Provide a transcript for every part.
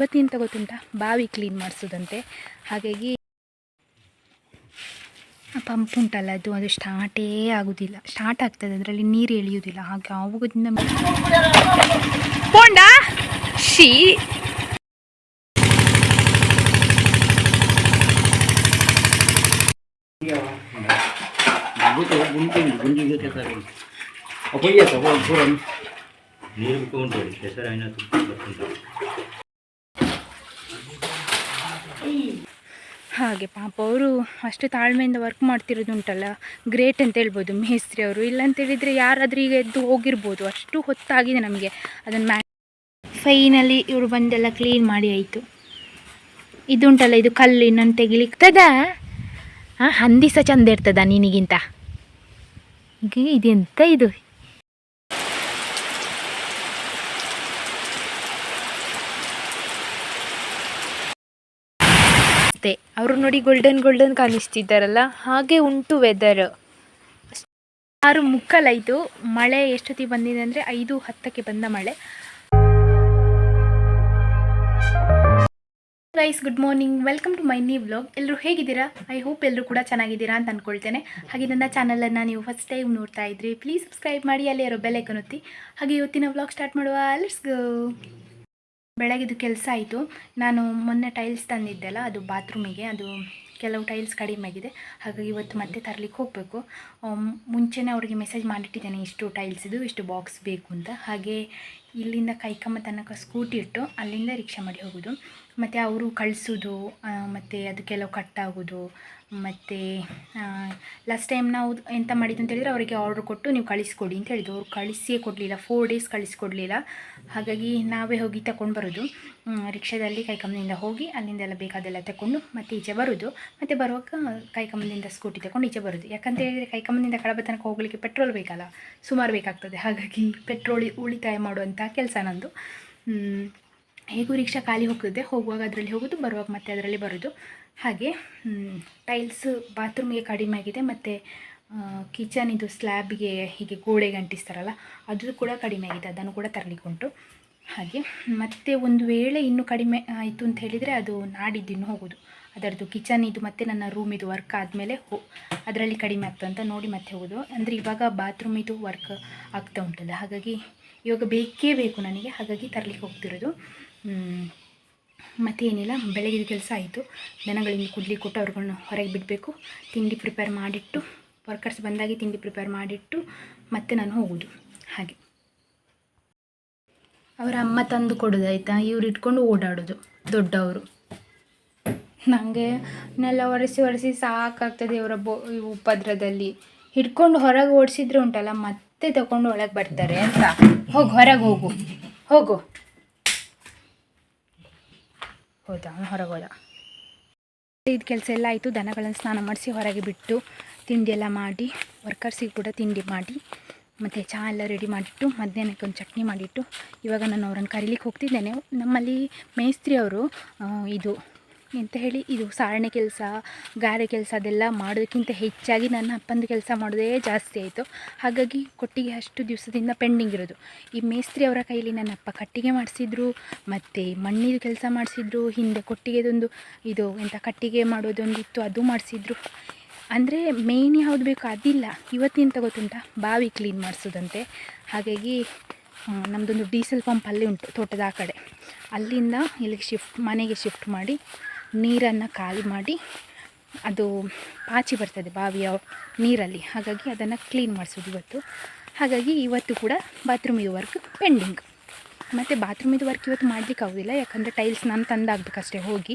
ಇವತ್ತಿನ ಗೊತ್ತುಂಟ ಬಾವಿ ಕ್ಲೀನ್ ಮಾಡಿಸೋದಂತೆ. ಹಾಗಾಗಿ ಆ ಪಂಪ್ ಉಂಟಲ್ಲ ಅದು ಅದು ಸ್ಟಾರ್ಟೇ ಆಗೋದಿಲ್ಲ. ಸ್ಟಾರ್ಟ್ ಆಗ್ತದೆ ಅದರಲ್ಲಿ ನೀರು ಎಳೆಯೋದಿಲ್ಲ. ಹಾಗೆ ಆವಾಗದಿಂದ ಪೋಂಡ? ಶೀ ನೀರು ಬಿಟ್ಟು ಹೆಸರು ಏನಾಯ್ತು ಗೊತ್ತಿಲ್ಲ ಹಾಗೆ ಪಾಪ ಅವರು ಅಷ್ಟು ತಾಳ್ಮೆಯಿಂದ ವರ್ಕ್ ಮಾಡ್ತಿರೋದುಂಟಲ್ಲ ಗ್ರೇಟ್ ಅಂತ ಹೇಳ್ಬೋದು ಮೇಸ್ತ್ರಿ ಅವರು. ಇಲ್ಲ ಹೇಳಿದರೆ ಯಾರಾದರೂ ಈಗ ಎದ್ದು ಹೋಗಿರ್ಬೋದು. ಅಷ್ಟು ಹೊತ್ತಾಗಿದೆ ನಮಗೆ. ಅದನ್ನು ಮ್ಯಾ ಫೈನಲಿ ಇವರು ಬಂದೆಲ್ಲ ಕ್ಲೀನ್ ಮಾಡಿ ಆಯಿತು. ಇದುಂಟಲ್ಲ, ಇದು ಕಲ್ಲು ಇನ್ನೊಂದು ತೆಗಿಲಿಕ್ತದ? ಹಂದಿ ಸಹ ಚಂದ ಇರ್ತದ ನಿನಗಿಂತ? ಇದೆಂತ ಇದು? ಅವರು ನೋಡಿ ಗೋಲ್ಡನ್ ಗೋಲ್ಡನ್ ಕಾಣಿಸ್ತಿದ್ದಾರಲ್ಲ? ಹಾಗೆ ಉಂಟು ವೆದರ್ ಆರು ಮುಕ್ಕಲಾಯಿತು. ಮಳೆ ಎಷ್ಟೊತ್ತಿಗೆ ಬಂದಿದೆ ಅಂದರೆ ಐದು ಹತ್ತಕ್ಕೆ ಬಂದ ಮಳೆ. Guys good morning welcome to my new vlog ಎಲ್ಲರೂ ಹೇಗಿದ್ದೀರಾ? ಐ ಹೋಪ್ ಎಲ್ಲರೂ ಕೂಡ ಚೆನ್ನಾಗಿದ್ದೀರಾ ಅಂತ ಅಂದ್ಕೊಳ್ತೇನೆ ಹಾಗೆ ನನ್ನ ಚಾನಲನ್ನು ನೀವು ಫಸ್ಟ್ ಟೈಮ್ ನೋಡ್ತಾ ಇದ್ರಿ ಪ್ಲೀಸ್ ಸಬ್ಸ್ಕ್ರೈಬ್ ಮಾಡಿ, ಅಲ್ಲಿ ಯಾರೋ ಬೆಲೆ ಒತ್ತಿ. ಹಾಗೆ ಇವತ್ತಿನ ವ್ಲಾಗ್ ಸ್ಟಾರ್ಟ್ ಮಾಡುವ. ಲೆಟ್ಸ್ ಗೋ ಬೆಳಗಿದು ಕೆಲಸ ಆಯಿತು. ನಾನು ಮೊನ್ನೆ ಟೈಲ್ಸ್ ತಂದಿದ್ದೆಲ್ಲ, ಅದು ಬಾತ್ರೂಮಿಗೆ ಅದು ಕೆಲವು ಟೈಲ್ಸ್ ಕಡಿಮೆ ಆಗಿದೆ. ಹಾಗಾಗಿ ಇವತ್ತು ಮತ್ತೆ ತರಲಿಕ್ಕೆ ಹೋಗಬೇಕು. ಮುಂಚೆನೇ ಅವರಿಗೆ ಮೆಸೇಜ್ ಮಾಡಿಟ್ಟಿದ್ದೇನೆ, ಇಷ್ಟು ಟೈಲ್ಸ್ ಇದು ಇಷ್ಟು ಬಾಕ್ಸ್ ಬೇಕು ಅಂತ. ಹಾಗೆ ಇಲ್ಲಿಂದ ಕೈಕಮ್ಮ ತನಕ ಸ್ಕೂಟಿ ಇಟ್ಟು ಅಲ್ಲಿಂದ ರಿಕ್ಷಾ ಮಾಡಿ ಹೋಗೋದು. ಮತ್ತು ಅವರು ಕಳಿಸೋದು ಮತ್ತು ಅದು ಕೆಲವು ಕಟ್ಟಾಗೋದು ಮತ್ತು ಲಾಸ್ಟ್ ಟೈಮ್ ನಾವು ಎಂತ ಮಾಡಿದ್ದು ಅಂತ ಹೇಳಿದರೆ ಅವರಿಗೆ ಆರ್ಡ್ರ್ ಕೊಟ್ಟು ನೀವು ಕಳಿಸ್ಕೊಡಿ ಅಂತ ಹೇಳಿದ್ದು ಅವ್ರು ಕಳಿಸಿಯೇ ಕೊಡಲಿಲ್ಲ ಫೋರ್ ಡೇಸ್ ಕಳಿಸ್ಕೊಡ್ಲಿಲ್ಲ. ಹಾಗಾಗಿ ನಾವೇ ಹೋಗಿ ತಗೊಂಡು ಬರೋದು. ರಿಕ್ಷಾದಲ್ಲಿ ಕೈಕಂಬದಿಂದ ಹೋಗಿ ಅಲ್ಲಿಂದೆಲ್ಲ ಬೇಕಾದೆಲ್ಲ ತಗೊಂಡು ಮತ್ತು ಈಚೆ ಬರೋದು. ಮತ್ತು ಬರುವಾಗ ಕೈಕಂಬದಿಂದ ಸ್ಕೂಟಿ ತಗೊಂಡು ಈಚೆ ಬರೋದು. ಯಾಕಂತ ಹೇಳಿದರೆ ಕೈಕಮ್ಮನಿಂದ ಕಡಬ ತನಕ ಹೋಗಲಿಕ್ಕೆ ಪೆಟ್ರೋಲ್ ಬೇಕಲ್ಲ, ಸುಮಾರು ಬೇಕಾಗ್ತದೆ. ಹಾಗಾಗಿ ಪೆಟ್ರೋಲ್ ಉಳಿತಾಯ ಮಾಡುವಂಥ ಕೆಲಸ ನಂದು. ಹೇಗೂ ರಿಕ್ಷಾ ಖಾಲಿ ಹೋಗ್ತದೆ. ಹೋಗುವಾಗ ಅದರಲ್ಲಿ ಹೋಗೋದು, ಬರುವಾಗ ಮತ್ತೆ ಅದರಲ್ಲಿ ಬರೋದು. ಹಾಗೆ ಟೈಲ್ಸ್ ಬಾತ್ರೂಮ್ಗೆ ಕಡಿಮೆ ಆಗಿದೆ, ಮತ್ತು ಕಿಚನ್ ಇದು ಸ್ಲ್ಯಾಬ್ಗೆ ಹೀಗೆ ಗೋಡೆಗೆ ಅಂಟಿಸ್ತಾರಲ್ಲ ಅದು ಕೂಡ ಕಡಿಮೆ ಆಗಿದೆ, ಅದನ್ನು ಕೂಡ ತರಲಿಕ್ಕುಂಟು ಹಾಗೆ, ಮತ್ತು ಒಂದು ವೇಳೆ ಇನ್ನೂ ಕಡಿಮೆ ಆಯಿತು ಅಂತ ಹೇಳಿದರೆ ಅದು ನಾಡಿದ್ದು ಹೋಗೋದು. ಅದರದ್ದು ಕಿಚನ್ ಇದು ಮತ್ತು ನನ್ನ ರೂಮ್ ಇದು ವರ್ಕ್ ಆದಮೇಲೆ ಹೋ, ಅದರಲ್ಲಿ ಕಡಿಮೆ ಆಗ್ತದೆ ಅಂತ ನೋಡಿ ಮತ್ತೆ ಹೋಗೋದು. ಅಂದರೆ ಇವಾಗ ಬಾತ್ರೂಮ್ ಇದು ವರ್ಕ್ ಆಗ್ತಾ ಉಂಟಲ್ಲ, ಹಾಗಾಗಿ ಇವಾಗ ಬೇಕೇ ಬೇಕು ನನಗೆ, ಹಾಗಾಗಿ ತರಲಿಕ್ಕೆ ಹೋಗ್ತಿರೋದು. ಮತ್ತೇನಿಲ್ಲ ಬೆಳಗ್ಗೆ ಕೆಲಸ ಆಯಿತು. ದನಗಳಿಂದ ಕುಡ್ಲಿ ಕೊಟ್ಟು ಅವ್ರುಗಳನ್ನ ಹೊರಗೆ ಬಿಡಬೇಕು. ತಿಂಡಿ ಪ್ರಿಪೇರ್ ಮಾಡಿಟ್ಟು ವರ್ಕರ್ಸ್ ಬಂದಾಗಿ ತಿಂಡಿ ಪ್ರಿಪೇರ್ ಮಾಡಿಟ್ಟು ಮತ್ತೆ ನಾನು ಹೋಗೋದು. ಹಾಗೆ. ಅವರ ಅಮ್ಮ ತಂದು ಕೊಡೋದಾಯ್ತಾ ಇವ್ರು ಇಟ್ಕೊಂಡು ಓಡಾಡೋದು, ದೊಡ್ಡವರು. ನನಗೆ ನೆಲ ಒರೆಸಿ ಒರೆಸಿ ಸಾಕಾಗ್ತದೆ ಇವರ ಬೊ ಉಪದ್ರದಲ್ಲಿ. ಹಿಡ್ಕೊಂಡು ಹೊರಗೆ ಓಡಿಸಿದ್ರೆ ಉಂಟಲ್ಲ, ಮತ್ತೆ ತಗೊಂಡು ಒಳಗೆ ಬರ್ತಾರೆ ಅಂತ. ಹೋಗಿ, ಹೊರಗೆ ಹೋಗು. ಹೋಗು. ಹೌದಾ? ಹೊರಗೆ ಹೋದ ಇದು ಕೆಲಸ ಎಲ್ಲ ಆಯಿತು. ದನಗಳನ್ನು ಸ್ನಾನ ಮಾಡಿಸಿ ಹೊರಗೆ ಬಿಟ್ಟು ತಿಂಡಿ ಎಲ್ಲ ಮಾಡಿ ವರ್ಕರ್ಸಿಗೆ ಕೂಡ ತಿಂಡಿ ಮಾಡಿ, ಮತ್ತು ಚಹಾ ಎಲ್ಲ ರೆಡಿ ಮಾಡಿಟ್ಟು ಮಧ್ಯಾಹ್ನಕ್ಕೆ ಒಂದು ಚಟ್ನಿ ಮಾಡಿಟ್ಟು ಇವಾಗ ನಾನು ಅವ್ರನ್ನ ಕರೀಲಿಕ್ಕೆ ಹೋಗ್ತಿದ್ದೇನೆ. ನಮ್ಮಲ್ಲಿ ಮೇಸ್ತ್ರಿ ಅವರು ಇದು ಎಂತ ಹೇಳಿ ಇದು ಸಾರಣೆ ಕೆಲಸ, ಗಾರೆ ಕೆಲಸ ಅದೆಲ್ಲ ಮಾಡೋದಕ್ಕಿಂತ ಹೆಚ್ಚಾಗಿ ನನ್ನ ಅಪ್ಪಂದು ಕೆಲಸ ಮಾಡೋದೇ ಜಾಸ್ತಿ ಆಯಿತು. ಹಾಗಾಗಿ ಕೊಟ್ಟಿಗೆ ಅಷ್ಟು ದಿವಸದಿಂದ ಪೆಂಡಿಂಗ್ ಇರೋದು. ಈ ಮೇಸ್ತ್ರಿ ಅವರ ಕೈಲಿ ನನ್ನ ಅಪ್ಪ ಕಟ್ಟಿಗೆ ಮಾಡಿಸಿದ್ರು, ಮತ್ತು ಮಣ್ಣಿದು ಕೆಲಸ ಮಾಡಿಸಿದ್ರು, ಹಿಂದೆ ಕೊಟ್ಟಿಗೆದೊಂದು ಇದು ಎಂಥ ಕಟ್ಟಿಗೆ ಮಾಡೋದೊಂದಿತ್ತು, ಅದು ಮಾಡಿಸಿದ್ರು. ಅಂದರೆ ಮೇಯ್ನ್ ಯಾವುದು ಬೇಕು ಅದಿಲ್ಲ. ಇವತ್ತಿನ ಗೊತ್ತುಂಟ ಬಾವಿ ಕ್ಲೀನ್ ಮಾಡಿಸೋದಂತೆ. ಹಾಗಾಗಿ ನಮ್ಮದೊಂದು ಡೀಸೆಲ್ ಪಂಪ್ ಅಲ್ಲಿ ಉಂಟು, ತೋಟದ ಆ ಕಡೆ. ಅಲ್ಲಿಂದ ಇಲ್ಲಿಗೆ ಶಿಫ್ಟ್ ಮನೆಗೆ ಶಿಫ್ಟ್ ಮಾಡಿ ನೀರನ್ನು ಖಾಲಿ ಮಾಡಿ ಅದು ಪಾಚಿ ಬರ್ತದೆ ಬಾವಿಯ ನೀರಲ್ಲಿ. ಹಾಗಾಗಿ ಅದನ್ನು ಕ್ಲೀನ್ ಮಾಡಿಸೋದು ಇವತ್ತು. ಹಾಗಾಗಿ ಇವತ್ತು ಕೂಡ ಬಾತ್ರೂಮ್ ಇದು ವರ್ಕ್ ಪೆಂಡಿಂಗ್. ಮತ್ತು ಬಾತ್ರೂಮಿದು ವರ್ಕ್ ಇವತ್ತು ಮಾಡಲಿಕ್ಕೆ ಆಗೋದಿಲ್ಲ, ಯಾಕಂದರೆ ಟೈಲ್ಸ್ ನಾನು ತಂದಾಗಬೇಕಷ್ಟೇ ಹೋಗಿ.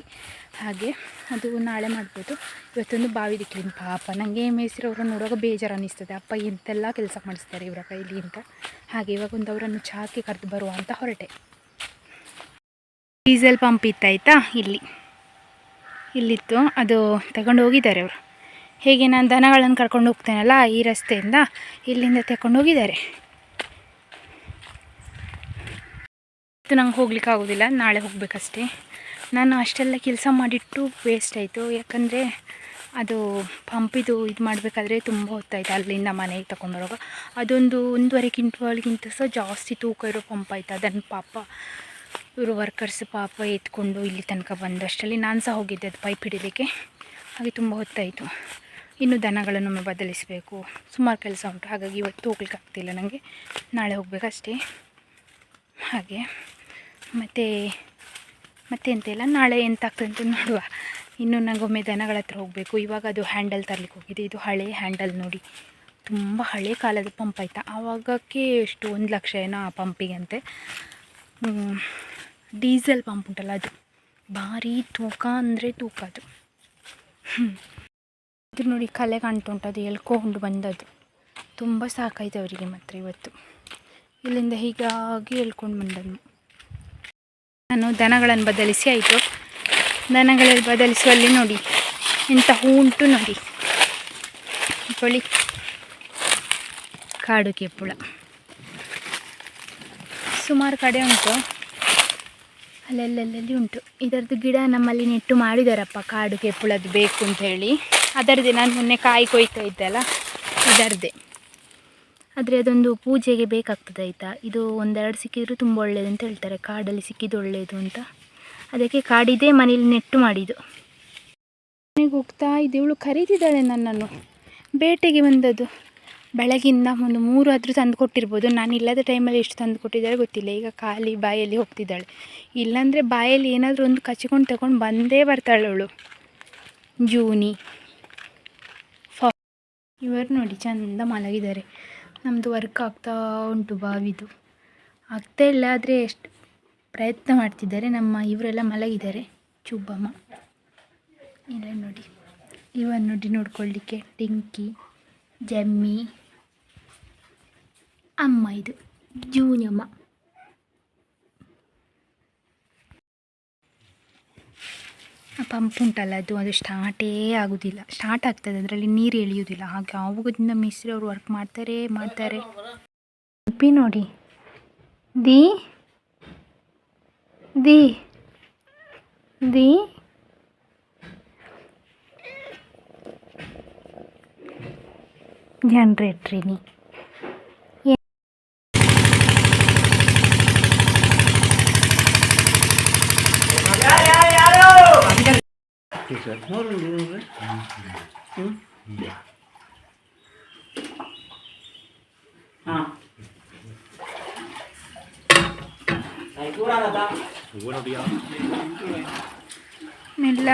ಹಾಗೆ ಅದು ನಾಳೆ ಮಾಡ್ಬೋದು. ಇವತ್ತೊಂದು ಬಾವಿದು ಕ್ಲೀನ್ ಪಾಪ. ನನಗೆ ಮೇಸಿರೋರನ್ನು ನೋಡುವಾಗ ಬೇಜಾರು ಅನ್ನಿಸ್ತದೆ. ಅಪ್ಪ ಎಂತೆಲ್ಲ ಕೆಲಸ ಮಾಡಿಸ್ತಾರೆ ಇವರ ಕೈಲಿ ಅಂತ. ಹಾಗೆ ಇವಾಗ ಒಂದು ಅವರನ್ನು ಚಾಕಿ ಕರೆದು ಬರುವ ಅಂತ ಹೊರಟೆ. ಡೀಸೆಲ್ ಪಂಪ್ ಇತ್ತಾಯ್ತಾ ಇಲ್ಲಿ. ಇಲ್ಲಿತ್ತು. ಅದು ತಗೊಂಡು ಹೋಗಿದ್ದಾರೆ ಅವರು. ಹೇಗೆ ನಾನು ದನಗಳನ್ನು ಕರ್ಕೊಂಡು ಹೋಗ್ತೇನಲ್ಲ ಈ ರಸ್ತೆಯಿಂದ ಇಲ್ಲಿಂದ ತಗೊಂಡು ಹೋಗಿದ್ದಾರೆ. ಇತ್ತು ನಂಗೆ ಹೋಗ್ಲಿಕ್ಕೆ ಆಗೋದಿಲ್ಲ, ನಾಳೆ ಹೋಗಬೇಕಷ್ಟೇ. ನಾನು ಅಷ್ಟೆಲ್ಲ ಕೆಲಸ ಮಾಡಿಟ್ಟು ವೇಸ್ಟ್ ಆಯಿತು. ಯಾಕಂದರೆ ಅದು ಪಂಪಿದು ಇದು ಮಾಡಬೇಕಾದ್ರೆ ತುಂಬ ಹೊತ್ತಾಯಿತು ಅಲ್ಲಿಂದ ಮನೆಗೆ ತಗೊಂಡೋಗ ಅದೊಂದು ಒಂದೂವರೆ ಕ್ವಿಂಟಲ್ಗಿಂತ ಸಹ ಜಾಸ್ತಿ ತೂಕ ಇರೋ ಪಂಪ್ ಆಯಿತು. ಅದನ್ನು ಪಾಪ ಇವರು ವರ್ಕರ್ಸ್ ಪಾಪ ಎತ್ಕೊಂಡು ಇಲ್ಲಿ ತನಕ ಬಂದಷ್ಟರಲ್ಲಿ ನಾನು ಸಹ ಹೋಗಿದ್ದೆ, ಅದು ಪೈಪ್ ಹಿಡಿಲಿಕ್ಕೆ. ಹಾಗೆ ತುಂಬ ಹೊತ್ತಾಯಿತು. ಇನ್ನು ದನಗಳನ್ನೊಮ್ಮೆ ಬದಲಿಸಬೇಕು. ಸುಮಾರು ಕೆಲಸ ಉಂಟು. ಹಾಗಾಗಿ ಇವತ್ತು ಹೋಗ್ಲಿಕ್ಕೆ ಆಗ್ತಿಲ್ಲ ನನಗೆ ನಾಳೆ ಹೋಗಬೇಕಷ್ಟೇ. ಹಾಗೆ. ಮತ್ತು, ಮತ್ತೆ ಎಂತ ಇಲ್ಲ ನಾಳೆ ಎಂತ ಆಗ್ತದೆ ಅಂತ ನೋಡುವ. ಇನ್ನು ನನಗೊಮ್ಮೆ ದನಗಳ ಹತ್ರ ಹೋಗಬೇಕು. ಇವಾಗ ಅದು ಹ್ಯಾಂಡಲ್ ತರಲಿಕ್ಕೆ ಹೋಗಿದೆ. ಇದು ಹಳೆ ಹ್ಯಾಂಡಲ್ ನೋಡಿ. ತುಂಬ ಹಳೆ ಕಾಲದ ಪಂಪ್ ಆಯಿತಾ? ಆವಾಗಕ್ಕೆ ಎಷ್ಟು? ಒಂದು ಲಕ್ಷ ಏನೋ ಆ ಪಂಪಿಗೆ ಅಂತೆ. ಡೀಸೆಲ್ ಪಂಪ್ ಉಂಟಲ್ಲ ಅದು. ಭಾರಿ ತೂಕ ಅಂದರೆ ತೂಕ ಅದು. ಇದು ನೋಡಿ ಕಲೆ ಕಾಣ್ತುಂಟು ಅದು ಎಳ್ಕೊಂಡು ಬಂದದ್ದು. ತುಂಬ ಸಾಕಾಯ್ತು ಅವರಿಗೆ ಮಾತ್ರ ಇವತ್ತು. ಇಲ್ಲಿಂದ ಹೀಗಾಗಿ ಎಳ್ಕೊಂಡು ಬಂದದ್ದು. ನಾನು ದನಗಳನ್ನು ಬದಲಿಸಿ, ಆಯಿತು. ದನಗಳಲ್ಲಿ ಬದಲಿಸುವಲ್ಲಿ ನೋಡಿ ಎಂಥ ಹೂ ಉಂಟು ನೋಡಿ. ಬಳಿ ಕಾಡು ಕೆಪ್ಪುಳ. ಸುಮಾರು ಕಡೆ ಉಂಟು. ಅಲ್ಲೆಲ್ಲೆಲ್ಲಿ ಉಂಟು. ಇದರದ್ದು ಗಿಡ ನಮ್ಮಲ್ಲಿ ನೆಟ್ಟು ಮಾಡಿದಾರಪ್ಪ. ಕಾಡು ಕೆಪ್ಪುಳದ್ದು ಬೇಕು ಅಂತ ಹೇಳಿ. ಅದರದ್ದೇ ನಾನು ಮೊನ್ನೆ ಕಾಯಿ ಕೊಯ್ತಾ ಇದ್ದಲ್ಲ ಇದರದ್ದೇ. ಆದರೆ ಅದೊಂದು ಪೂಜೆಗೆ ಬೇಕಾಗ್ತದೆ ಆಯಿತಾ? ಇದು ಒಂದೆರಡು ಸಿಕ್ಕಿದ್ರು ತುಂಬ ಒಳ್ಳೆಯದು ಅಂತ ಹೇಳ್ತಾರೆ. ಕಾಡಲ್ಲಿ ಸಿಕ್ಕಿದ್ದು ಒಳ್ಳೆಯದು ಅಂತ. ಅದಕ್ಕೆ ಕಾಡಿದೆ, ಮನೇಲಿ ನೆಟ್ಟು ಮಾಡಿದ್ದು. ಮನೆಗೆ ಹೋಗ್ತಾ ಇದ್ದು. ಇವಳು ಕರೀತಿದ್ದಾಳೆ ನನ್ನನ್ನು. ಬೇಟೆಗೆ ಬಂದದ್ದು. ಬೆಳಗಿಂದ ಒಂದು ಮೂರು ಆದರೂ ತಂದು ಕೊಟ್ಟಿರ್ಬೋದು. ನಾನು ಇಲ್ಲದ ಟೈಮಲ್ಲಿ ಎಷ್ಟು ತಂದು ಕೊಟ್ಟಿದ್ದಾಳೆ ಗೊತ್ತಿಲ್ಲ. ಈಗ ಖಾಲಿ ಬಾಯಲ್ಲಿ ಹೋಗ್ತಿದ್ದಾಳೆ. ಇಲ್ಲಾಂದರೆ ಬಾಯಲ್ಲಿ ಏನಾದರೂ ಒಂದು ಕಚ್ಕೊಂಡು ತಗೊಂಡು ಬಂದೇ ಬರ್ತಾಳೆ ಅವಳು. ಜೂನಿ. ಫ ಇವರು ನೋಡಿ, ಚಂದ ಮಲಗಿದ್ದಾರೆ. ನಮ್ಮದು ವರ್ಕ್ ಆಗ್ತಾ ಉಂಟು ಬಾವಿದು. ಆಗ್ತಾ ಇಲ್ಲ ಆದರೆ ಎಷ್ಟು ಪ್ರಯತ್ನ ಮಾಡ್ತಿದ್ದಾರೆ. ನಮ್ಮ ಇವರೆಲ್ಲ ಮಲಗಿದ್ದಾರೆ. ಚುಬ್ಬಮ್ಮ ಇಲ್ಲ ನೋಡಿ. ಇವನ್ ನೋಡಿ ನೋಡ್ಕೊಳ್ಳಿಕ್ಕೆ. ಟಿಂಕಿ, ಜಮ್ಮಿ. ಅಮ್ಮ ಇದು ಆ ಪಂಪ್ ಉಂಟಲ್ಲ, ಅದು ಅದು ಸ್ಟಾರ್ಟೇ ಆಗೋದಿಲ್ಲ. ಸ್ಟಾರ್ಟ್ ಆಗ್ತದೆ, ಅದರಲ್ಲಿ ನೀರು ಎಳೆಯೋದಿಲ್ಲ. ಹಾಗೆ ಆವಾಗದಿಂದ ಮಿಸ್ರಿ ಅವರು ವರ್ಕ್ ಮಾಡ್ತಾರೆ ಮಾಡ್ತಾರೆ. ಉಪ್ಪಿ ನೋಡಿ. ದಿ ದಿ ದಿ. ಜನ್ರೇಟ್ರಿನಿ ಸರ್ ನೋಡ್ರಿ ನೋಡ್ರಿ ಹ್ಞೂ ಹಾಂ ಮೆಲ್ಲ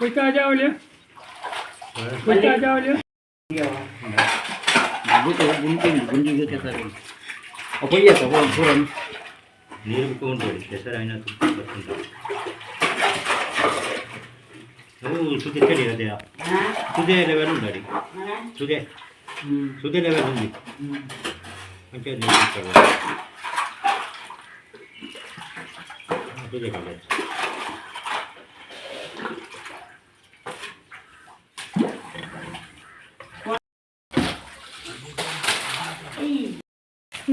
પૈસા જાવ લે પૈસા જાવ લે બાબુ તો ગુંજી ગુંજી ગયો સર અપૈયા તો ફોન ફોન ನೀರು ಬಿಟ್ಕೊಂಡು ಹೊಡಿತೆ ಸರ್ ಆಯ್ನ ಬರ್ತೀನಿ ಸುದೆ ಚಳಿ ಅದೇ ಸುದೆ ಲೆವೆಲ್ ಉಂಟು ಅಡಿ ಸುದೆ ಸುದೆ ಲೆವೆಲ್ ಉಂಟು ಅಂತ ನೀರು ಬಿಟ್ಕೊಂಡು ಸುದೆ ಕಾಲೇಜ್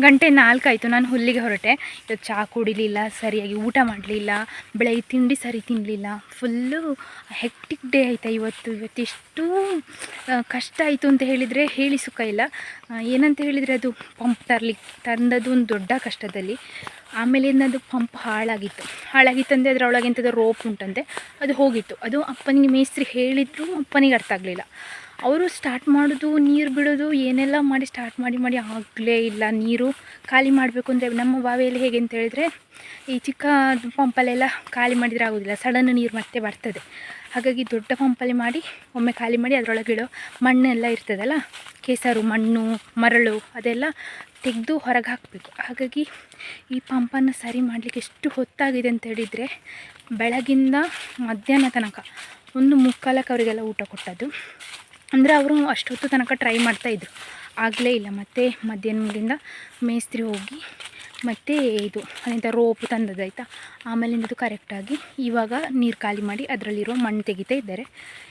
ಗಂಟೆ ನಾಲ್ಕಾಯಿತು, ನಾನು ಹುಲ್ಲಿಗೆ ಹೊರಟೆ. ಇವತ್ತು ಚಹಾ ಕುಡಿಲಿಲ್ಲ, ಸರಿಯಾಗಿ ಊಟ ಮಾಡಲಿಲ್ಲ, ಬೆಳಗ್ಗೆ ತಿಂಡಿ ಸರಿ ತಿನ್ನಲಿಲ್ಲ ಫುಲ್ಲು ಹೆಕ್ಟಿಕ್ ಡೇ ಆಯಿತಾ ಇವತ್ತು. ಇವತ್ತು ಎಷ್ಟು ಕಷ್ಟ ಆಯಿತು ಅಂತ ಹೇಳಿದರೆ ಹೇಳಿ ಸುಖ ಇಲ್ಲ. ಏನಂತ ಹೇಳಿದರೆ ಅದು ಪಂಪ್ ತರಲಿಕ್ಕೆ ತಂದದ್ದು ಒಂದು ದೊಡ್ಡ ಕಷ್ಟದಲ್ಲಿ. ಆಮೇಲೆ ಅದು ಪಂಪ್ ಹಾಳಾಗಿತ್ತು. ಹಾಳಾಗಿತ್ತು ಅಂದರೆ ಅದರೊಳಗೆ ಎಂಥದ್ದು ರೋಪ್ ಉಂಟಂತೆ. ಅದು ಹೋಗಿತ್ತು. ಅದು ಅಪ್ಪನಿಗೆ ಮೇಸ್ತ್ರಿ ಹೇಳಿದ್ರು, ಅಪ್ಪನಿಗೆ ಅರ್ಥ ಆಗಲಿಲ್ಲ. ಅವರು ಸ್ಟಾರ್ಟ್ ಮಾಡೋದು, ನೀರು ಬಿಡೋದು, ಏನೆಲ್ಲ ಮಾಡಿ ಸ್ಟಾರ್ಟ್ ಮಾಡಿ ಮಾಡಿ ಆಗಲೇ ಇಲ್ಲ. ನೀರು ಖಾಲಿ ಮಾಡಬೇಕು ಅಂದರೆ ನಮ್ಮ ಬಾವಿಯಲ್ಲಿ ಹೇಗೆ ಅಂತ ಹೇಳಿದರೆ, ಈ ಚಿಕ್ಕ ಪಂಪಲ್ಲೆಲ್ಲ ಖಾಲಿ ಮಾಡಿದರೆ ಆಗೋದಿಲ್ಲ. ಸಡನ್ ನೀರು ಮತ್ತೆ ಬರ್ತದೆ. ಹಾಗಾಗಿ ದೊಡ್ಡ ಪಂಪಲ್ಲಿ ಮಾಡಿ, ಒಮ್ಮೆ ಖಾಲಿ ಮಾಡಿ ಅದರೊಳಗಿಡೋ ಮಣ್ಣೆಲ್ಲ ಇರ್ತದಲ್ಲ, ಕೇಸರು, ಮಣ್ಣು, ಮರಳು ಅದೆಲ್ಲ ತೆಗೆದು ಹೊರಗೆ ಹಾಕಬೇಕು. ಹಾಗಾಗಿ ಈ ಪಂಪನ್ನು ಸರಿ ಮಾಡಲಿಕ್ಕೆ ಎಷ್ಟು ಹೊತ್ತಾಗಿದೆ ಅಂತ ಹೇಳಿದರೆ, ಬೆಳಗಿಂದ ಮಧ್ಯಾಹ್ನ ತನಕ ಒಂದು ಮುಕ್ಕಾಲಕ್ಕೆ ಅವರಿಗೆಲ್ಲ ಊಟ ಕೊಟ್ಟದ್ದು. ಅಂದರೆ ಅವರು ಅಷ್ಟೊತ್ತು ತನಕ ಟ್ರೈ ಮಾಡ್ತಾಯಿದ್ರು ಆಗಲೇ ಇಲ್ಲ. ಮತ್ತು ಮಧ್ಯಾಹ್ನದಿಂದ ಮೇಸ್ತ್ರಿ ಹೋಗಿ ಮತ್ತು ಇದು ಅದರಿಂದ ರೋಪು ತಂದದಾಯ್ತಾ ಆಮೇಲಿಂದ ಅದು ಕರೆಕ್ಟಾಗಿ ಇವಾಗ ನೀರು ಖಾಲಿ ಮಾಡಿ ಅದರಲ್ಲಿರೋ ಮಣ್ಣು ತೆಗಿತಾ ಇದ್ದಾರೆ.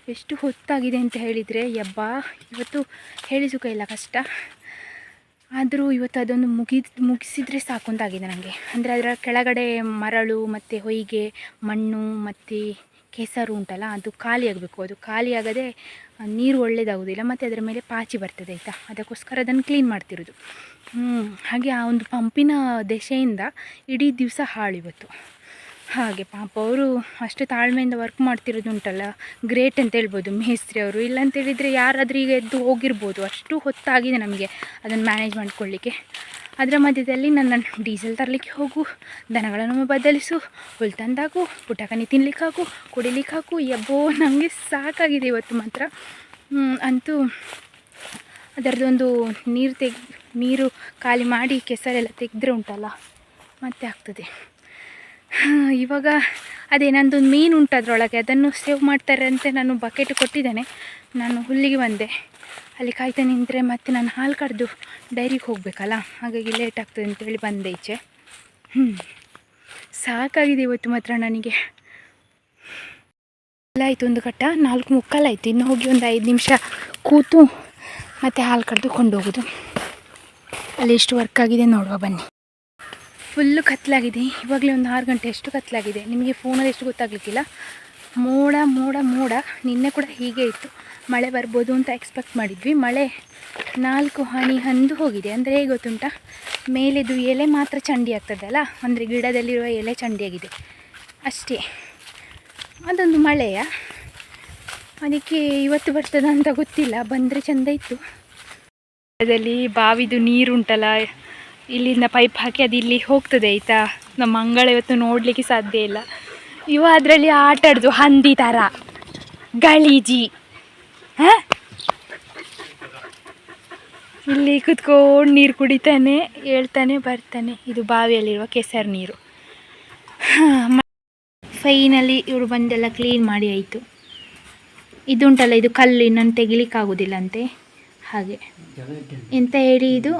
ಎಷ್ಟು ಹೊತ್ತಾಗಿದೆ ಅಂತ ಹೇಳಿದರೆ ಯಬ್ಬಾ ಇವತ್ತು ಹೇಳಿ ಸುಖ ಇಲ್ಲ ಕಷ್ಟ. ಆದರೂ ಇವತ್ತು ಅದೊಂದು ಮುಗಿ ಮುಗಿಸಿದರೆ ಸಾಕು ಅಂತಾಗಿದೆ ನನಗೆ ಅಂದರೆ ಅದರ ಕೆಳಗಡೆ ಮರಳು ಮತ್ತು ಹೊಯ್ಗೆ ಮಣ್ಣು ಮತ್ತು ಕೆಸರು ಉಂಟಲ್ಲ ಅದು ಖಾಲಿ ಆಗಬೇಕು ಅದು ಖಾಲಿ ಆಗದೆ ಆ, ನೀರು ಒಳ್ಳೆಯದಾಗೋದಿಲ್ಲ ಮತ್ತು ಅದರ ಮೇಲೆ ಪಾಚಿ ಬರ್ತದೆ ಆಯಿತಾ? ಅದಕ್ಕೋಸ್ಕರ ಅದನ್ನು ಕ್ಲೀನ್ ಮಾಡ್ತಿರೋದು. ಹಾಗೆ ಆ ಒಂದು ಪಂಪಿನ ದೆಸೆಯಿಂದ ಇಡೀ ದಿವಸ ಹಾಳಿವತ್ತು. ಹಾಗೆ ಪಾಪ ಅವರು ಅಷ್ಟು ತಾಳ್ಮೆಯಿಂದ ವರ್ಕ್ ಮಾಡ್ತಿರೋದು ಉಂಟಲ್ಲ? ಗ್ರೇಟ್ ಅಂತ ಹೇಳ್ಬೋದು, ಮೇಸ್ತ್ರಿ ಅವರು. ಇಲ್ಲ ಅಂತೇಳಿದರೆ ಯಾರಾದರೂ ಈಗ ಎದ್ದು ಹೋಗಿರ್ಬೋದು. ಅಷ್ಟು ಹೊತ್ತಾಗಿದೆ ನಮಗೆ ಅದನ್ನು ಮ್ಯಾನೇಜ್ ಮಾಡ್ಕೊಳ್ಳಿಕ್ಕೆ. ಅದರ ಮಧ್ಯದಲ್ಲಿ ನನ್ನ ಡೀಸೆಲ್ ತರಲಿಕ್ಕೆ ಹೋಗು, ದನಗಳನ್ನು ಬದಲಿಸು ಹುಲ್ ತಂದಾಕು ಪುಟಕನಿ ತಿನ್ಲಿಕ್ಕೆ ಹಾಕು ಕುಡಿಲಿಕ್ಕೆ ಹಾಕು ಎಬ್ಬೋ ನನಗೆ ಸಾಕಾಗಿದೆ ಇವತ್ತು ಮಾತ್ರ. ಅಂತೂ ಅದರದ್ದೊಂದು ನೀರು ತೆಗ್, ನೀರು ಖಾಲಿ ಮಾಡಿ ಕೆಸರೆಲ್ಲ ತೆಗೆದ್ರೆ ಉಂಟಲ್ಲ, ಮತ್ತೆ ಆಗ್ತದೆ. ಇವಾಗ ಅದೇ ನಂದೊಂದು ಮೀನು ಉಂಟು ಅದರೊಳಗೆ ಅದನ್ನು ಸೇವ್ ಮಾಡ್ತಾರೆ ಅಂತ ನಾನು ಬಕೆಟ್ ಕೊಟ್ಟಿದ್ದೇನೆ. ನಾನು ಹುಲ್ಲಿಗೆ ಬಂದೆ. ಅಲ್ಲಿ ಕಾಯ್ತಾ ನಿಂತರೆ ಮತ್ತೆ ನಾನು ಹಾಲು ಕಡ್ದು ಡೈರಿಗೆ ಹೋಗಬೇಕಲ್ಲ? ಹಾಗಾಗಿ ಲೇಟ್ ಆಗ್ತದೆ ಅಂತೇಳಿ ಬಂದೆ ಈಚೆ. ಹ್ಞೂ ಸಾಕಾಗಿದೆ ಇವತ್ತು ಮಾತ್ರ ನನಗೆ. ಆಯಿತು ಒಂದು ಕಟ್ಟ, ನಾಲ್ಕು ಮುಕ್ಕಾಲಾಯಿತು. ಇನ್ನು ಹೋಗಿ ಒಂದು ಐದು ನಿಮಿಷ ಕೂತು ಮತ್ತು ಹಾಲು ಕರೆದು ಕೊಂಡೋಗೋದು. ಅಲ್ಲಿ ಎಷ್ಟು ವರ್ಕ್ ಆಗಿದೆ ನೋಡುವ ಬನ್ನಿ. ಫುಲ್ಲು ಕತ್ತಲಾಗಿದೆ ಇವಾಗಲೇ ಒಂದು ಆರು ಗಂಟೆ ಎಷ್ಟು ಕತ್ತಲಾಗಿದೆ ನಿಮಗೆ ಫೋನಲ್ಲಿ ಎಷ್ಟು ಗೊತ್ತಾಗಲಿಕ್ಕಿಲ್ಲ. ಮೋಡ ಮೋಡ ಮೋಡ. ನಿನ್ನೆ ಕೂಡ ಹೀಗೆ ಇತ್ತು. ಮಳೆ ಬರ್ಬೋದು ಅಂತ ಎಕ್ಸ್ಪೆಕ್ಟ್ ಮಾಡಿದ್ವಿ. ಮಳೆ ನಾಲ್ಕು ಹನಿ ಹಂದು ಹೋಗಿದೆ. ಅಂದರೆ ಹೇಗೆ ಗೊತ್ತುಂಟ? ಮೇಲೆದು ಎಲೆ ಮಾತ್ರ ಚಂಡಿ ಆಗ್ತದಲ್ಲ ಅಂದರೆ ಗಿಡದಲ್ಲಿರುವ ಎಲೆ ಚಂಡಿಯಾಗಿದೆ ಅಷ್ಟೇ. ಅದೊಂದು ಮಳೆಯ? ಅದಕ್ಕೆ ಇವತ್ತು ಬರ್ತದ ಅಂತ ಗೊತ್ತಿಲ್ಲ. ಬಂದರೆ ಚೆಂದ ಇತ್ತು. ಅದರಲ್ಲಿ ಬಾವಿದು ನೀರುಂಟಲ್ಲ? ಇಲ್ಲಿಂದ ಪೈಪ್ ಹಾಕಿ ಅದು ಇಲ್ಲಿ ಹೋಗ್ತದೆ ಆಯಿತಾ? ನಮ್ಮ ಅಂಗಳ ಇವತ್ತು ನೋಡಲಿಕ್ಕೆ ಸಾಧ್ಯ ಇಲ್ಲ. ಇವ ಅದರಲ್ಲಿ ಆಟಾಡ್ದು ಹಂದಿ ಥರ ಗಲೀಜಿ. ಇಲ್ಲಿ ಕುತ್ಕೊಂಡು ನೀರು ಕುಡಿತಾನೆ, ಹೇಳ್ತಾನೆ, ಬರ್ತಾನೆ. ಇದು ಬಾವಿಯಲ್ಲಿರುವ ಕೆಸರು ನೀರು. ಫೈನಲಿ ಇವರು ಬಂದೆಲ್ಲ ಕ್ಲೀನ್ ಮಾಡಿ ಆಯಿತು. ಇದುಂಟಲ್ಲ, ಇದು ಕಲ್ಲು ಇನ್ನೊಂದು ತೆಗಿಲಿಕ್ಕಾಗೋದಿಲ್ಲಂತೆ. ಹಾಗೆ. ಎಂತ ಹೇಳಿ ಇದು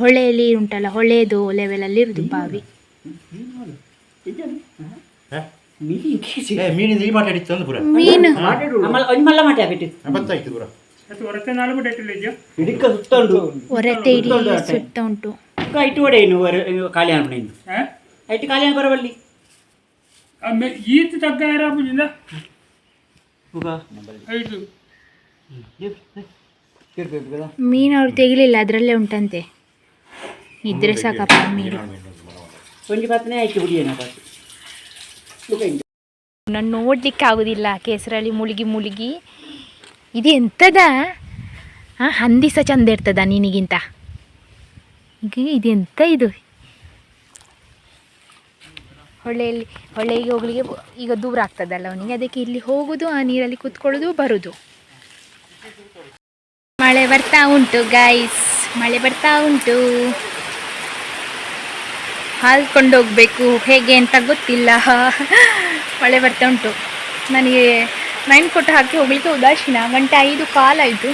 ಹೊಳೆಯಲ್ಲಿ ಉಂಟಲ್ಲ ಹೊಳೆಯದು ಲೆವೆಲಲ್ಲಿ ಇರೋದು ಬಾವಿ. ಏ ಮೀನಿಂದ ಈ ತಂದು ಪುರ ಮೀನು. ಒಂದು ಮಲ್ಲ ಮಾಟೆ ಬಿಟ್ಟು ಗೊತ್ತಾಯ್ತು ಪುರ ಹಿಡಿಕ ಸುತ್ತ ಉಂಟು. ಹೊರತೆ ಇಡೀ ಸುತ್ತ ಉಂಟು ಐಟು ಒಡೆ ಇನ್ನು ವರ- ಇನ್ನು ಖಾಲಿ ಇನ್ನು. ಹಾಂ? ಐಟು ಖಾಲಿ ಈತ ತಗ್ಗ ಉಗ. ಐದು. ಮೀನು ಅವ್ರು ತೆಗಿಲಿಲ್ಲ ಅದರಲ್ಲೇ ಉಂಟಂತೆ. ಇದ್ರೆ ಸಾಕಪ್ಪ ಮೀನು. ಒಂಜಿ ಪತ್ತನೇ ಐಟು ಬಿಡಿ ಏನೋ ಪಾತು ನಾನು ನೋಡ್ಲಿಕ್ಕೆ ಆಗೋದಿಲ್ಲ ಕೇಸರಲ್ಲಿ ಮುಳುಗಿ ಮುಳುಗಿ. ಇದು ಎಂತದ ಹಾಂ ಹಂದಿ ಸಹ ಚಂದ ಇರ್ತದ ನಿನಗಿಂತ? ಈಗ ಇದು ಎಂತ ಇದು? ಹೊಳೆಯಲ್ಲಿ, ಹೊಳೆಗೆ ಹೋಗ್ಲಿಕ್ಕೆ ಈಗ ದೂರ ಆಗ್ತದಲ್ಲ ಅವನಿಗೆ, ಅದಕ್ಕೆ ಇಲ್ಲಿ ಹೋಗುದು, ಆ ನೀರಲ್ಲಿ ಕುತ್ಕೊಳ್ಳೋದು, ಬರುದು. ಮಳೆ ಬರ್ತಾ ಉಂಟು ಗೈಸ್ ಮಳೆ ಬರ್ತಾ ಉಂಟು. ಹಾಲು ಹೋಗ್ಬೇಕು. ಹೇಗೆ ಅಂತ ಗೊತ್ತಿಲ್ಲ. ಮಳೆ ಬರ್ತಾ ಉಂಟು. ನನಗೆ ನೈನ್ ಕೊಟ್ಟು ಹಾಕಿ ಹೋಗ್ಲಿಕ್ಕೆ ಉದಾಸೀನ. ಗಂಟೆ ಐದು ಕಾಲಾಯಿತು.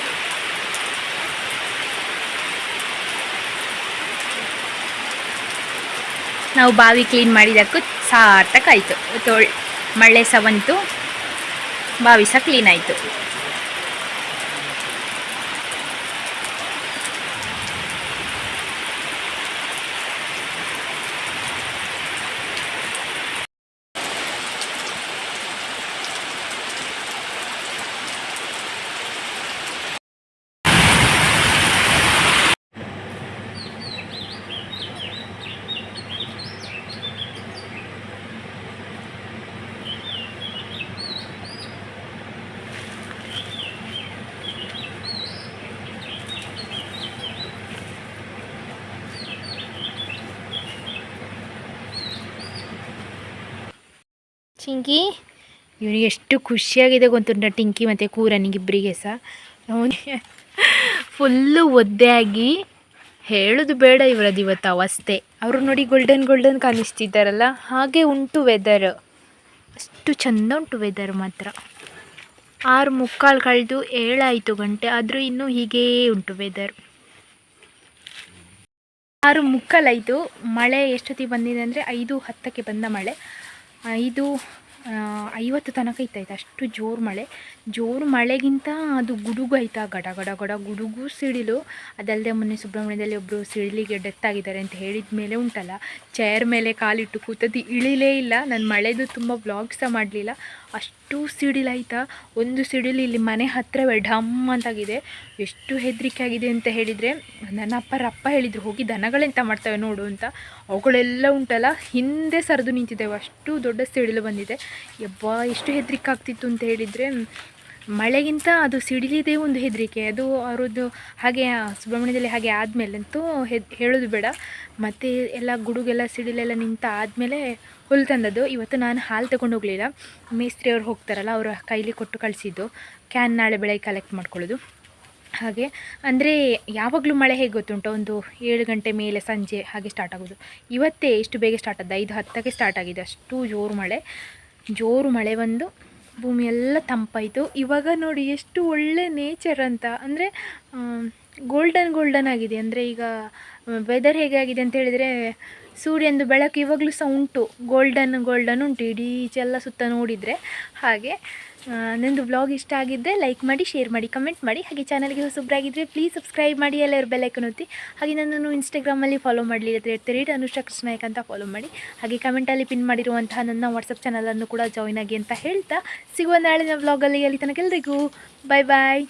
ನಾವು ಬಾವಿ ಕ್ಲೀನ್ ಮಾಡಿದ್ದಕ್ಕೂ ಸಾರ್ಥಕಾಯಿತು ತೋಳ್ ಮಳೆ ಸಹ ಬಂತು. ಬಾವಿ ಸಹ ಕ್ಲೀನ್ ಆಯಿತು. ಚಿಂಕಿ? ಇವನಿಗೆ ಎಷ್ಟು ಖುಷಿಯಾಗಿದೆ ಗೊತ್ತುಂಟ ಟಿಂಕಿ ಮತ್ತು ಕೂರನಿಗಿಬ್ಬರಿಗೆ ಸಹ ಅವನಿಗೆ ಫುಲ್ಲು ಒದ್ದೆ ಆಗಿ ಹೇಳೋದು ಬೇಡ ಇವರದ್ದು ಇವತ್ತು ಅವಸ್ಥೆ. ಅವರು ನೋಡಿ ಗೋಲ್ಡನ್ ಗೋಲ್ಡನ್ ಕಾಣಿಸ್ತಿದ್ದಾರಲ್ಲ, ಹಾಗೆ ಉಂಟು ವೆದರ್ ಅಷ್ಟು ಚಂದ ಉಂಟು ವೆದರ್ ಮಾತ್ರ. ಆರು ಮುಕ್ಕಾಲು ಕಳೆದು ಏಳಾಯಿತು ಗಂಟೆ, ಆದರೂ ಇನ್ನೂ ಹೀಗೇ ಉಂಟು ವೆದರ್ ಆರು ಮುಕ್ಕಾಲಾಯಿತು ಮಳೆ ಎಷ್ಟೊತ್ತಿಗೆ ಬಂದಿದೆ ಅಂದರೆ ಐದು ಹತ್ತಕ್ಕೆ ಬಂದ ಮಳೆ. ಐದು ಐವತ್ತು ತನಕ ಇತ್ತಾಯ್ತು ಅಷ್ಟು ಜೋರು ಮಳೆ. ಜೋರು ಮಳೆಗಿಂತ ಅದು ಗುಡುಗು ಆಯ್ತಾ? ಗಡ ಗಡ ಗಡ, ಗುಡುಗು ಸಿಡಿಲು. ಅದಲ್ಲದೆ ಮೊನ್ನೆ ಸುಬ್ರಹ್ಮಣ್ಯದಲ್ಲಿ ಒಬ್ಬರು ಸಿಡಿಲಿಗೆ ಡೆತ್ ಆಗಿದ್ದಾರೆ ಅಂತ ಹೇಳಿದ ಮೇಲೆ ಉಂಟಲ್ಲ? ಚೇರ್ ಮೇಲೆ ಕಾಲಿಟ್ಟು ಕೂತದ್ದು ಇಳಿಲೇ ಇಲ್ಲ. ನಾನು ಮಳೆದು ತುಂಬ ವ್ಲಾಗ್ಸ ಮಾಡಲಿಲ್ಲ. ಅಷ್ಟು ಸಿಡಿಲಾಯ್ತಾ. ಒಂದು ಸಿಡಿಲು ಇಲ್ಲಿ ಮನೆ ಹತ್ತಿರವೇ ಢಮ್ ಅಂತಾಗಿದೆ. ಎಷ್ಟು ಹೆದರಿಕೆ ಆಗಿದೆ ಅಂತ ಹೇಳಿದರೆ, ನನ್ನ ಅಪ್ಪರ ಅಪ್ಪ ಹೇಳಿದರು, ಹೋಗಿ ದನಗಳೆಂತ ಮಾಡ್ತವೆ ನೋಡು ಅಂತ. ಅವುಗಳೆಲ್ಲ ಉಂಟಲ್ಲ, ಹಿಂದೆ ಸರಿದು ನಿಂತಿದ್ದೇವೆ. ಅಷ್ಟು ದೊಡ್ಡ ಸಿಡಿಲು ಬಂದಿದೆ. ಯಬ್ಬಾ, ಎಷ್ಟು ಹೆದರಿಕೆ ಆಗ್ತಿತ್ತು ಅಂತ ಹೇಳಿದರೆ ಮಳೆಗಿಂತ ಅದು ಸಿಡಿಲಿದೆ ಒಂದು ಹೆದರಿಕೆ. ಅದು ಅವರದ್ದು ಹಾಗೆ ಸುಬ್ರಹ್ಮಣ್ಯದಲ್ಲಿ ಹಾಗೆ ಆದಮೇಲಂತೂ ಹೆದ್ ಹೇಳೋದು ಬೇಡ. ಮತ್ತು ಎಲ್ಲ ಗುಡುಗೆಲ್ಲ, ಸಿಡಿಲೆಲ್ಲ ನಿಂತ ಆದಮೇಲೆ ಹುಲ್ಲು ತಂದದ್ದು. ಇವತ್ತು ನಾನು ಹಾಲು ತಗೊಂಡು ಹೋಗಲಿಲ್ಲ. ಮೇಸ್ತ್ರಿ ಅವ್ರು ಹೋಗ್ತಾರಲ್ಲ, ಅವರ ಕೈಲಿ ಕೊಟ್ಟು ಕಳಿಸಿದ್ದು. ಕ್ಯಾನ್ ನಾಳೆ ಬೆಳಗ್ಗೆ ಕಲೆಕ್ಟ್ ಮಾಡ್ಕೊಳ್ಳೋದು. ಹಾಗೆ, ಅಂದರೆ ಯಾವಾಗಲೂ ಮಳೆ ಹೇಗೆ ಗೊತ್ತುಂಟು? ಒಂದು ಏಳು ಗಂಟೆ ಮೇಲೆ ಸಂಜೆ ಹಾಗೆ ಸ್ಟಾರ್ಟ್ ಆಗೋದು. ಇವತ್ತೇ ಇಷ್ಟು ಬೇಗ ಸ್ಟಾರ್ಟ್ ಆದ ಐದು ಹತ್ತಕ್ಕೆ ಸ್ಟಾರ್ಟ್ ಆಗಿದೆ. ಅಷ್ಟು ಜೋರು ಮಳೆ. ಜೋರು ಮಳೆ ಬಂದು ಭೂಮಿ ಎಲ್ಲ ತಂಪಾಯಿತು. ಇವಾಗ ನೋಡಿ ಎಷ್ಟು ಒಳ್ಳೆ ನೇಚರ್ ಅಂತ. ಅಂದರೆ ಗೋಲ್ಡನ್ ಗೋಲ್ಡನ್ ಆಗಿದೆ. ಅಂದರೆ ಈಗ ವೆದರ್ ಹೇಗಾಗಿದೆ ಅಂತ ಹೇಳಿದರೆ ಸೂರ್ಯಂದು ಬೆಳಕು ಇವಾಗಲೂ ಸಹ ಉಂಟು. ಗೋಲ್ಡನ್ ಗೋಲ್ಡನ್ ಉಂಟು. ಇಡೀ ಈಚೆಲ್ಲ ಸುತ್ತ ನೋಡಿದರೆ. ಹಾಗೆ ನಂದು ಬ್ಲಾಗ್ ಇಷ್ಟ ಆಗಿದ್ದರೆ ಲೈಕ್ ಮಾಡಿ ಶೇರ್ ಮಾಡಿ ಕಮೆಂಟ್ ಮಾಡಿ. ಹಾಗೆ ಚಾನಲ್ಗೆ ಹೊಸಬ್ರಾಗಿದ್ದರೆ ಪ್ಲೀಸ್ ಸಬ್ಸ್ಕ್ರೈಬ್ ಮಾಡಿ ಎಲ್ಲರೂ ಬೆಲೈಕನ್ ಒತ್ತಿ. ಹಾಗೆ ನನ್ನನ್ನು ಇನ್ಸ್ಟಾಗ್ರಾಮಲ್ಲಿ ಫಾಲೋ ಮಾಡಲಿಲ್ಲ ರೇಟ್ ಅನುಷ್ಠಾ ಕೃಷ್ಣಾಯಕ್ ಅಂತ ಫಾಲೋ ಮಾಡಿ. ಹಾಗೆ ಕಮೆಂಟಲ್ಲಿ ಪಿನ್ ಮಾಡಿರುವಂತಹ ನನ್ನ ವಾಟ್ಸಪ್ ಚಾನಲನ್ನು ಕೂಡ ಜಾಯ್ನ್ ಆಗಿ ಅಂತ ಹೇಳ್ತಾ. ಸಿಗುವ ನಾಳಿನ ಬ್ಲಾಗಲ್ಲಿ ಅಲ್ಲಿ ತನಕ ಎಲ್ರಿಗೂ ಬಾಯ್ ಬಾಯ್